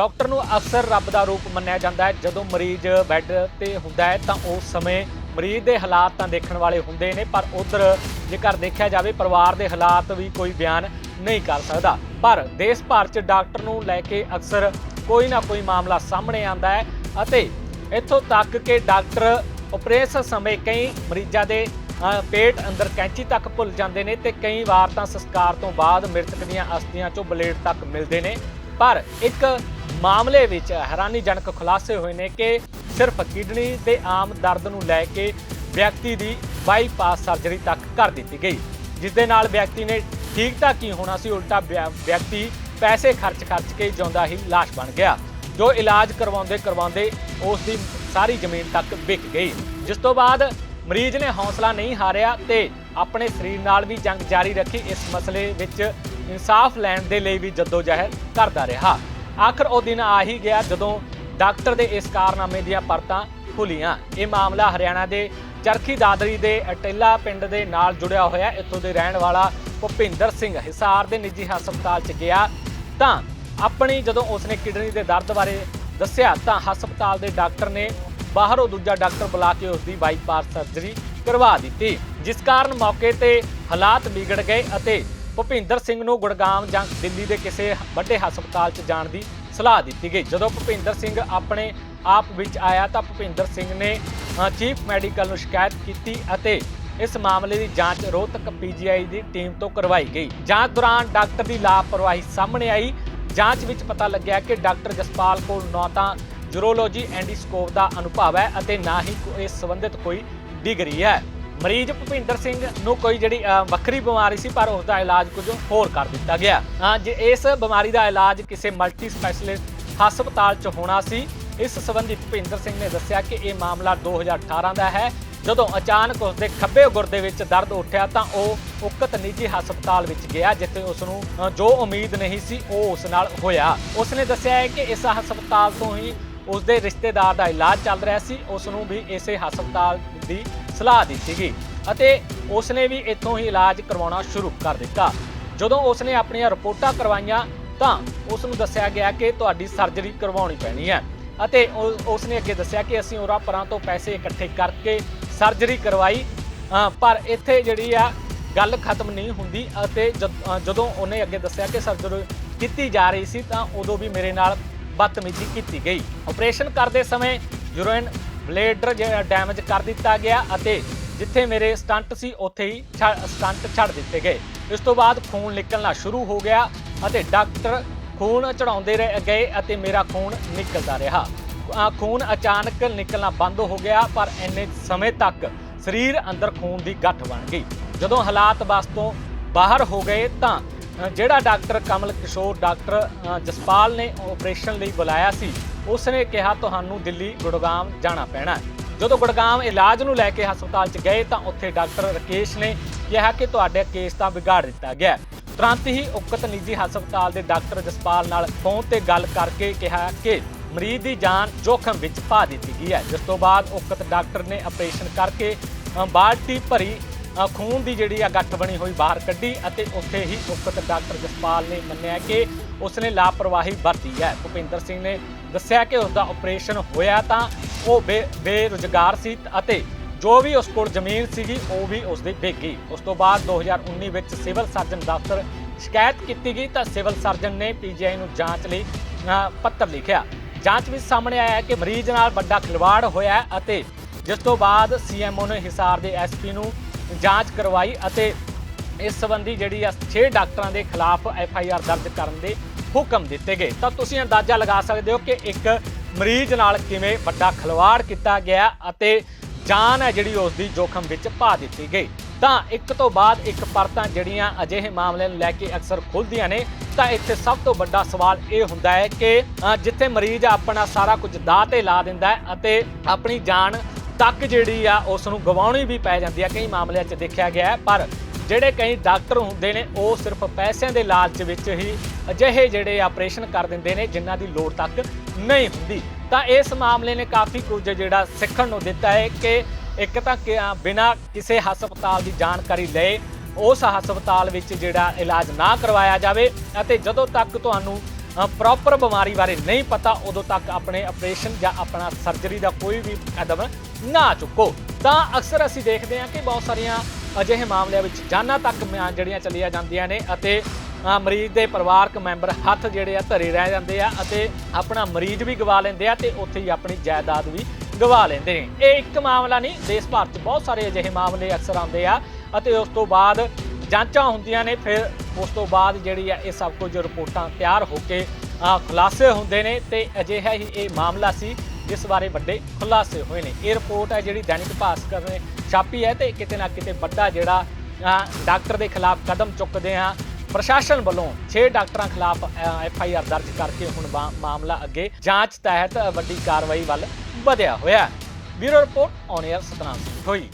Doctor ਨੂੰ ਅਕਸਰ ਰੱਬ ਦਾ ਰੂਪ ਮੰਨਿਆ ਜਾਂਦਾ ਹੈ। ਜਦੋਂ ਮਰੀਜ਼ ਬੈੱਡ ਤੇ ਹੁੰਦਾ ਹੈ ਤਾਂ ਉਸ ਸਮੇਂ ਮਰੀਜ਼ ਦੇ ਹਾਲਾਤ ਤਾਂ ਦੇਖਣ ਵਾਲੇ ਹੁੰਦੇ ਨੇ, ਪਰ ਉਧਰ ਜੇਕਰ ਦੇਖਿਆ ਜਾਵੇ ਪਰਿਵਾਰ ਦੇ ਹਾਲਾਤ ਵੀ ਕੋਈ ਬਿਆਨ ਨਹੀਂ ਕਰ ਸਕਦਾ। ਪਰ ਦੇਸ਼ ਭਰ 'ਚ ਡਾਕਟਰ ਨੂੰ ਲੈ ਕੇ ਅਕਸਰ ਕੋਈ ਨਾ ਕੋਈ ਮਾਮਲਾ ਸਾਹਮਣੇ ਆਉਂਦਾ ਹੈ ਅਤੇ ਇੱਥੋਂ ਤੱਕ ਕਿ ਡਾਕਟਰ ਆਪਰੇਸ਼ਨ ਸਮੇਂ ਕਈ ਮਰੀਜ਼ਾਂ ਦੇ ਪੇਟ ਅੰਦਰ ਕੈਂਚੀ ਤੱਕ ਭੁੱਲ ਜਾਂਦੇ ਨੇ ਤੇ ਕਈ ਵਾਰ ਤਾਂ ਸੰਸਕਾਰ ਤੋਂ ਬਾਅਦ ਮ੍ਰਿਤਕ ਦੀਆਂ ਅਸਥੀਆਂ 'ਚੋਂ ਬਲੇਡ ਤੱਕ ਮਿਲਦੇ ਨੇ। ਪਰ ਇੱਕ ਮਾਮਲੇ ਵਿੱਚ ਹੈਰਾਨੀਜਨਕ ਖੁਲਾਸੇ ਹੋਏ ਨੇ ਕਿ ਸਿਰਫ ਕਿਡਨੀ ਦੇ ਆਮ ਦਰਦ ਨੂੰ ਲੈ ਕੇ ਵਿਅਕਤੀ ਦੀ ਬਾਈਪਾਸ ਸਰਜਰੀ ਤੱਕ ਕਰ ਦਿੱਤੀ ਗਈ। ਜਿਸ ਦੇ ਨਾਲ ਵਿਅਕਤੀ ਨੇ ਠੀਕ ਤਾਂ ਕੀ ਹੋਣਾ ਸੀ, ਉਲਟਾ ਵਿਅ- ਵਿਅਕਤੀ ਪੈਸੇ ਖਰਚ ਖਰਚ ਕੇ ਜਿਉਂਦਾ ਹੀ ਲਾਸ਼ ਬਣ ਗਿਆ। ਜੋ ਇਲਾਜ ਕਰਵਾਉਂਦੇ ਕਰਵਾਉਂਦੇ ਉਸ ਦੀ ਸਾਰੀ ਜ਼ਮੀਨ ਤੱਕ ਵਿਕ ਗਈ। ਜਿਸ ਤੋਂ ਬਾਅਦ ਮਰੀਜ਼ ਨੇ ਹੌਸਲਾ ਨਹੀਂ ਹਾਰਿਆ ਤੇ ਆਪਣੇ ਸਰੀਰ ਨਾਲ ਵੀ ਜੰਗ ਜਾਰੀ ਰੱਖੀ। ਇਸ ਮਸਲੇ ਵਿੱਚ ਇਨਸਾਫ ਲੈਣ ਦੇ ਲਈ ਵੀ ਜਦੋਜਹਿਦ ਕਰਦਾ ਰਿਹਾ। ਆਖਰ ਉਹ ਦਿਨ ਆ ਹੀ ਗਿਆ ਜਦੋਂ ਡਾਕਟਰ ਦੇ ਇਸ ਕਾਰਨਾਮੇ ਦੀਆਂ ਪਰਤਾਂ ਖੁੱਲੀਆਂ। ਇਹ ਮਾਮਲਾ ਹਰਿਆਣਾ ਦੇ ਚਰਖੀ ਦਾਦਰੀ ਦੇ ਅਟੇਲਾ ਪਿੰਡ ਦੇ ਨਾਲ ਜੁੜਿਆ ਹੋਇਆ। ਇੱਥੋਂ ਦੇ ਰਹਿਣ ਵਾਲਾ ਭੁਪਿੰਦਰ ਸਿੰਘ ਹਿਸਾਰ ਦੇ ਨਿੱਜੀ ਹਸਪਤਾਲ 'ਚ ਗਿਆ। ਤਾਂ ਆਪਣੀ ਜਦੋਂ ਉਸਨੇ ਕਿਡਨੀ ਦੇ ਦਰਦ ਬਾਰੇ ਦੱਸਿਆ, ਤਾਂ ਹਸਪਤਾਲ ਦੇ ਡਾਕਟਰ ਨੇ ਬਾਹਰੋਂ ਦੂਜਾ ਡਾਕਟਰ ਬੁਲਾ ਕੇ ਉਸ ਦੀ ਬਾਈਪਾਸ ਸਰਜਰੀ ਕਰਵਾ ਦਿੱਤੀ, ਜਿਸ ਕਾਰਨ ਮੌਕੇ ਤੇ ਹਾਲਾਤ ਵਿਗੜ ਗਏ ਅਤੇ ਭੁਪਿੰਦਰ ਸਿੰਘ ਨੂੰ ਗੁੜਗਾਮ ਜਾਂ ਦਿੱਲੀ ਦੇ ਕਿਸੇ ਵੱਡੇ ਹਸਪਤਾਲ 'ਚ ਜਾਣ ਦੀ ਸਲਾਹ ਦਿੱਤੀ ਗਈ। ਜਦੋਂ ਭੁਪਿੰਦਰ ਸਿੰਘ ਆਪਣੇ ਆਪ ਵਿੱਚ ਆਇਆ ਤਾਂ ਭੁਪਿੰਦਰ ਸਿੰਘ ਨੇ ਚੀਫ ਮੈਡੀਕਲ ਨੂੰ ਸ਼ਿਕਾਇਤ ਕੀਤੀ ਅਤੇ ਇਸ ਮਾਮਲੇ ਦੀ ਜਾਂਚ ਰੋਹਤਕ ਪੀਜੀਆਈ ਦੀ ਟੀਮ ਤੋਂ ਕਰਵਾਈ ਗਈ। ਜਾਂਚ ਦੌਰਾਨ ਡਾਕਟਰ ਦੀ ਲਾਪਰਵਾਹੀ ਸਾਹਮਣੇ ਆਈ। ਜਾਂਚ ਵਿੱਚ ਪਤਾ ਲੱਗਿਆ ਕਿ ਡਾਕਟਰ ਜਸਪਾਲ ਕੋਲ ਨਾ ਤਾਂ ਜੂਰੋਲੋਜੀ ਐਂਡੀਸਕੋਪ ਦਾ ਅਨੁਭਵ ਹੈ ਅਤੇ ਨਾ ਹੀ ਕੋ- ਇਸ ਸੰਬੰਧਿਤ ਕੋਈ ਡਿਗਰੀ ਹੈ। ਮਰੀਜ਼ ਭੁਪਿੰਦਰ ਸਿੰਘ ਨੂੰ ਕੋਈ ਜਿਹੜੀ ਵੱਖਰੀ ਬਿਮਾਰੀ ਸੀ, ਪਰ ਉਸ ਦਾ ਇਲਾਜ ਕੁਝ ਹੋਰ ਕਰ ਦਿੱਤਾ ਗਿਆ। ਜੇ ਇਸ ਬਿਮਾਰੀ ਦਾ ਇਲਾਜ ਕਿਸੇ ਮਲਟੀ ਸਪੈਸ਼ਲਿਸਟ ਹਸਪਤਾਲ 'ਚ ਹੋਣਾ ਸੀ, ਇਸ ਸੰਬੰਧੀ ਭੁਪਿੰਦਰ ਸਿੰਘ ਨੇ ਦੱਸਿਆ ਕਿ ਇਹ ਮਾਮਲਾ 2018 ਦਾ ਹੈ। ਜਦੋਂ ਅਚਾਨਕ ਉਸ ਦੇ ਖੱਬੇ ਗੁਰਦੇ ਵਿੱਚ ਦਰਦ ਉੱਠਿਆ ਤਾਂ ਉਹ ਉਕਤ ਨਿੱਜੀ ਹਸਪਤਾਲ ਵਿੱਚ ਗਿਆ, ਜਿੱਥੇ ਉਸ ਨੂੰ ਜੋ ਉਮੀਦ ਨਹੀਂ ਸੀ, ਉਹ ਉਸ ਨਾਲ ਹੋਇਆ। ਉਸ ਨੇ ਦੱਸਿਆ ਹੈ ਕਿ ਇਸ ਹਸਪਤਾਲ ਤੋਂ ਹੀ ਉਸ ਦੇ ਰਿਸ਼ਤੇਦਾਰ ਦਾ ਇਲਾਜ ਚੱਲ ਰਿਹਾ ਸੀ। ਉਸ ਨੂੰ ਵੀ ਇਸੇ ਹਸਪਤਾਲ ਦੀ ਸਲਾਹ ਦਿੱਤੀ ਗਈ ਅਤੇ ਉਸਨੇ ਵੀ ਇੱਥੋਂ ਹੀ ਇਲਾਜ ਕਰਵਾਉਣਾ ਸ਼ੁਰੂ ਕਰ ਦਿੱਤਾ। ਜਦੋਂ ਉਸ ਨੇ ਆਪਣੀਆਂ ਰਿਪੋਰਟਾਂ ਕਰਵਾਈਆਂ ਤਾਂ ਉਸ ਨੂੰ ਦੱਸਿਆ ਗਿਆ ਕਿ ਤੁਹਾਡੀ ਸਰਜਰੀ ਕਰਵਾਉਣੀ ਪੈਣੀ ਹੈ ਅਤੇ ਉਹ- ਉਸ ਨੇ ਅੱਗੇ ਦੱਸਿਆ ਕਿ ਅਸੀਂ ਉਰਾਂ ਪਰਾਂ ਤੋਂ ਪੈਸੇ ਇਕੱਠੇ ਕਰਕੇ ਸਰਜਰੀ ਕਰਵਾਈ ਪਰ ਇੱਥੇ ਜਿਹੜੀ ਆ ਗੱਲ ਖਤਮ ਨਹੀਂ ਹੁੰਦੀ ਅਤੇ ਜਦ- ਜਦੋਂ ਉਹਨੇ ਅੱਗੇ ਦੱਸਿਆ ਕਿ ਸਰਜਰੀ ਕੀਤੀ ਜਾ ਰਹੀ ਸੀ ਤਾਂ ਉਦੋਂ ਵੀ ਮੇਰੇ ਨਾਲ ਬਦਤਮੀਜ਼ੀ ਕੀਤੀ ਗਈ। ਆਪਰੇਸ਼ਨ ਕਰਦੇ ਸਮੇਂ ਯੂਰੋਇਨ ਬਲੇਡਰ ਜਿਹੜਾ ਡੈਮੇਜ ਕਰ ਦਿੱਤਾ ਗਿਆ ਅਤੇ ਜਿੱਥੇ ਮੇਰੇ ਸਟੰਟ ਸੀ, ਉੱਥੇ ਹੀ ਛ- ਸਟੰਟ ਛੱਡ ਦਿੱਤੇ ਗਏ। ਇਸ ਤੋਂ ਬਾਅਦ ਖੂਨ ਨਿਕਲਣਾ ਸ਼ੁਰੂ ਹੋ ਗਿਆ ਅਤੇ ਡਾਕਟਰ ਖੂਨ ਚੜਾਉਂਦੇ ਰਹੇ, ਗਏ ਅਤੇ ਮੇਰਾ ਖੂਨ ਨਿਕਲਦਾ ਰਿਹਾ। ਖੂਨ ਅਚਾਨਕ ਨਿਕਲਣਾ ਬੰਦ ਹੋ ਗਿਆ, ਪਰ ਇੰਨੇ ਸਮੇਂ ਤੱਕ ਸਰੀਰ ਅੰਦਰ ਖੂਨ ਦੀ ਗੱਠ ਬਣ ਗਈ। ਜਦੋਂ ਹਾਲਾਤ ਬਸ ਤੋਂ ਬਾਹਰ ਹੋ ਗਏ ਤਾਂ ਜਿਹੜਾ ਡਾਕਟਰ ਕਮਲ ਕਿਸ਼ੋਰ, ਡਾਕਟਰ ਜਸਪਾਲ ਨੇ ਆਪਰੇਸ਼ਨ ਲਈ ਬੁਲਾਇਆ ਸੀ ਉਸ ਨੇ ਕਿਹਾ ਤੁਹਾਨੂੰ ਦਿੱਲੀ ਗੁੜਗਾਮ ਜਾਣਾ ਪੈਣਾ ਹੈ। ਜਦੋਂ ਗੁੜਗਾਮ ਇਲਾਜ ਨੂੰ ਲੈ ਕੇ ਹਸਪਤਾਲ 'ਚ ਗਏ ਤਾਂ ਉੱਥੇ ਡਾਕਟਰ ਰਕੇਸ਼ ਨੇ ਕਿਹਾ ਕਿ ਤੁਹਾਡੇ ਕੇਸ ਤਾਂ ਵਿਗਾੜ ਦਿੱਤਾ ਗਿਆ ਤੁਰੰਤ ਹੀ ਉਕਤ ਨਿੱਜੀ ਹਸਪਤਾਲ ਦੇ ਡਾਕਟਰ ਜਸਪਾਲ ਨਾਲ ਫੋਨ ਤੇ ਗੱਲ ਕਰਕੇ ਕਿਹਾ ਕਿ ਮਰੀਜ਼ ਦੀ ਜਾਨ ਜੋਖਮ ਵਿੱਚ ਪਾ ਦਿੱਤੀ ਗਈ ਹੈ। ਜਿਸ ਤੋਂ ਬਾਅਦ ਉਕਤ ਡਾਕਟਰ ਨੇ ਆਪਰੇਸ਼ਨ ਕਰਕੇ ਬਾਲਟੀ ਭਰੀ ਖੂਨ ਦੀ ਜਿਹੜੀ ਆ ਗੱਠ ਬਣੀ ਹੋਈ ਬਾਹਰ ਕੱਢੀ ਅਤੇ ਉੱਥੇ ਹੀ ਉਕਤ ਡਾਕਟਰ ਜਸਪਾਲ ਨੇ ਮੰਨਿਆ ਕਿ ਉਸਨੇ ਲਾਪਰਵਾਹੀ ਵਰਤੀ ਹੈ। ਭੁਪਿੰਦਰ ਸਿੰਘ ਨੇ ਦੱਸਿਆ ਕਿ ਉਸ ਦਾ ਆਪਰੇਸ਼ਨ ਹੋਇਆ ਤਾਂ ਉਹ ਬੇ- ਬੇਰੁਜ਼ਗਾਰ ਸੀ ਅਤੇ ਜੋ ਵੀ ਉਸ ਕੋਲ ਜ਼ਮੀਨ ਸੀਗੀ, ਉਹ ਵੀ ਉਸ ਦੀ ਵਿਕ ਗਈ ਉਸ ਤੋਂ ਬਾਅਦ 2019 ਵਿੱਚ ਸਿਵਲ ਸਰਜਨ ਦਫ਼ਤਰ ਸ਼ਿਕਾਇਤ ਕੀਤੀ ਗਈ ਤਾਂ ਸਿਵਲ ਸਰਜਨ ਨੇ ਪੀਜੀਆਈ ਨੂੰ ਜਾਂਚ ਲਈ ਪੱਤਰ ਲਿਖਿਆ। ਜਾਂਚ ਵਿੱਚ ਸਾਹਮਣੇ ਆਇਆ ਕਿ ਮਰੀਜ਼ ਨਾਲ ਵੱਡਾ ਖਿਲਵਾੜ ਹੋਇਆ ਅਤੇ ਜਿਸ ਤੋਂ ਬਾਅਦ ਸੀਐਮਓ ਨੇ ਹਿਸਾਰ ਦੇ ਐਸਪੀ ਨੂੰ ਜਾਂਚ ਕਰਵਾਈ ਅਤੇ ਇਸ ਸੰਬੰਧੀ ਜਿਹੜੀ ਆ 6 ਡਾਕਟਰਾਂ ਦੇ ਖਿਲਾਫ ਐਫ ਆਈ ਆਰ ਦਰਜ ਕਰਨ ਦੇ ਹੁਕਮ ਦਿੱਤੇ ਗਏ। ਤਾਂ ਤੁਸੀਂ ਅੰਦਾਜ਼ਾ ਲਗਾ ਸਕਦੇ ਹੋ ਕਿ ਇੱਕ ਮਰੀਜ਼ ਨਾਲ ਕਿਵੇਂ ਵੱਡਾ ਖਿਲਵਾੜ ਕੀਤਾ ਗਿਆ ਅਤੇ ਜਾਨ ਹੈ ਜਿਹੜੀ ਉਸ ਦੀ ਜੋਖਮ ਵਿੱਚ ਪਾ ਦਿੱਤੀ ਗਈ। ਤਾਂ ਇੱਕ ਤੋਂ ਬਾਅਦ ਇੱਕ ਪਰਤਾਂ ਜਿਹੜੀਆਂ ਅਜਿਹੇ ਮਾਮਲੇ ਨੂੰ ਲੈ ਕੇ ਅਕਸਰ ਖੁੱਲਦੀਆਂ ਨੇ, ਤਾਂ ਇੱਥੇ ਸਭ ਤੋਂ ਵੱਡਾ ਸਵਾਲ ਇਹ ਹੁੰਦਾ ਹੈ ਕਿ ਜਿੱਥੇ ਮਰੀਜ਼ ਆਪਣਾ ਸਾਰਾ ਕੁਝ ਦਾਅ ਤੇ ਲਾ ਦਿੰਦਾ ਹੈ ਅਤੇ ਆਪਣੀ ਜਾਨ ਤੱਕ ਜਿਹੜੀ ਆ ਉਸ ਨੂੰ ਗਵਾਉਣੀ ਵੀ ਪੈ ਜਾਂਦੀ ਆ। ਕਈ ਮਾਮਲਿਆਂ 'ਚ ਦੇਖਿਆ ਗਿਆ ਪਰ ਜਿਹੜੇ ਕਈ ਡਾਕਟਰ ਹੁੰਦੇ ਨੇ ਉਹ ਸਿਰਫ ਪੈਸਿਆਂ ਦੇ ਲਾਲਚ ਵਿੱਚ ਹੀ ਅਜਿਹੇ ਜਿਹੜੇ ਆਪਰੇਸ਼ਨ ਕਰ ਦਿੰਦੇ ਨੇ ਜਿਨ੍ਹਾਂ ਦੀ ਲੋੜ ਤੱਕ ਨਹੀਂ ਹੁੰਦੀ। ਤਾਂ ਇਸ ਮਾਮਲੇ ਨੇ ਕਾਫੀ ਕੁਝ ਜਿਹੜਾ ਸਿੱਖਣ ਨੂੰ ਦਿੱਤਾ ਹੈ ਕਿ ਇੱਕ ਤਾਂ ਕਿ, ਬਿਨਾਂ ਕਿਸੇ ਹਸਪਤਾਲ ਦੀ ਜਾਣਕਾਰੀ ਲਏ ਉਸ ਹਸਪਤਾਲ ਵਿੱਚ ਜਿਹੜਾ ਇਲਾਜ ਨਾ ਕਰਵਾਇਆ ਜਾਵੇ ਅਤੇ ਜਦੋਂ ਤੱਕ ਤੁਹਾਨੂੰ ਪ੍ਰੋਪਰ ਬਿਮਾਰੀ ਬਾਰੇ ਨਹੀਂ ਪਤਾ ਉਦੋਂ ਤੱਕ ਆਪਣੇ ਆਪਰੇਸ਼ਨ ਜਾਂ ਆਪਣਾ ਸਰਜਰੀ ਦਾ ਕੋਈ ਵੀ ਕਦਮ ਨਾ ਚੁੱਕੋ। ਤਾਂ ਅਕਸਰ ਅਸੀਂ ਦੇਖਦੇ ਹਾਂ ਕਿ ਬਹੁਤ ਸਾਰੀਆਂ ਅਜਿਹੇ ਮਾਮਲਿਆਂ ਵਿੱਚ ਜਾਨਾਂ ਤੱਕ ਮ- ਜਿਹੜੀਆਂ ਚਲੀਆਂ ਜਾਂਦੀਆਂ ਨੇ ਅਤੇ ਮਰੀਜ਼ ਦੇ ਪਰਿਵਾਰਕ ਮੈਂਬਰ ਹੱਥ ਜਿਹੜੇ ਆ ਧਰੇ ਰਹਿ ਜਾਂਦੇ ਆ ਅਤੇ ਆਪਣਾ ਮਰੀਜ਼ ਵੀ ਗਵਾ ਲੈਂਦੇ ਆ ਤੇ ਉੱਥੇ ਹੀ ਆਪਣੀ ਜਾਇਦਾਦ ਵੀ ਗਵਾ ਲੈਂਦੇ ਨੇ। ਇਹ ਇੱਕ ਮਾਮਲਾ ਨਹੀਂ, ਦੇਸ਼ ਭਰ 'ਚ ਬਹੁਤ ਸਾਰੇ ਅਜਿਹੇ ਮਾਮਲੇ ਅਕਸਰ ਆਉਂਦੇ ਆ ਅਤੇ ਉਸ ਤੋਂ ਬਾਅਦ ਜਾਂਚਾਂ ਹੁੰਦੀਆਂ ਨੇ, ਫਿਰ ਉਸ ਤੋਂ ਬਾਅਦ ਜਿਹੜੀ ਆ ਇਹ ਸਭ ਕੁਝ ਰਿਪੋਰਟਾਂ ਤਿਆਰ ਹੋ ਕੇ ਖੁਲਾਸੇ ਹੁੰਦੇ ਨੇ ਤੇ ਅਜਿਹਾ ਹੀ ਇਹ ਮਾਮਲਾ ਸੀ। ਇਸ ਬਾਰੇ ਵੱਡੇ ਖੁਲਾਸੇ ਹੋਏ ਨੇ। ਇਹ ਰਿਪੋਰਟ ਹੈ ਜਿਹੜੀ ਦੈਨਿਕ ਭਾਸਕਰ ਨੇ ਛਾਪੀ ਹੈ ਤੇ ਕਿਤੇ ਨਾ ਕਿਤੇ ਵੱਡਾ ਜਿਹੜਾ ਡਾਕਟਰ ਦੇ ਖਿਲਾਫ ਕਦਮ ਚੁੱਕਦੇ ਆ ਪ੍ਰਸ਼ਾਸਨ ਵੱਲੋਂ 6 ਡਾਕਟਰਾਂ ਖਿਲਾਫ ਐਫ ਆਈ ਆਰ ਦਰਜ ਕਰਕੇ ਹੁਣ ਮਾਮਲਾ ਅੱਗੇ ਜਾਂਚ ਤਹਿਤ ਵੱਡੀ ਕਾਰਵਾਈ ਵੱਲ ਵਧਿਆ ਹੋਇਆ bureau report on air Satnam Singh ਹੋਈ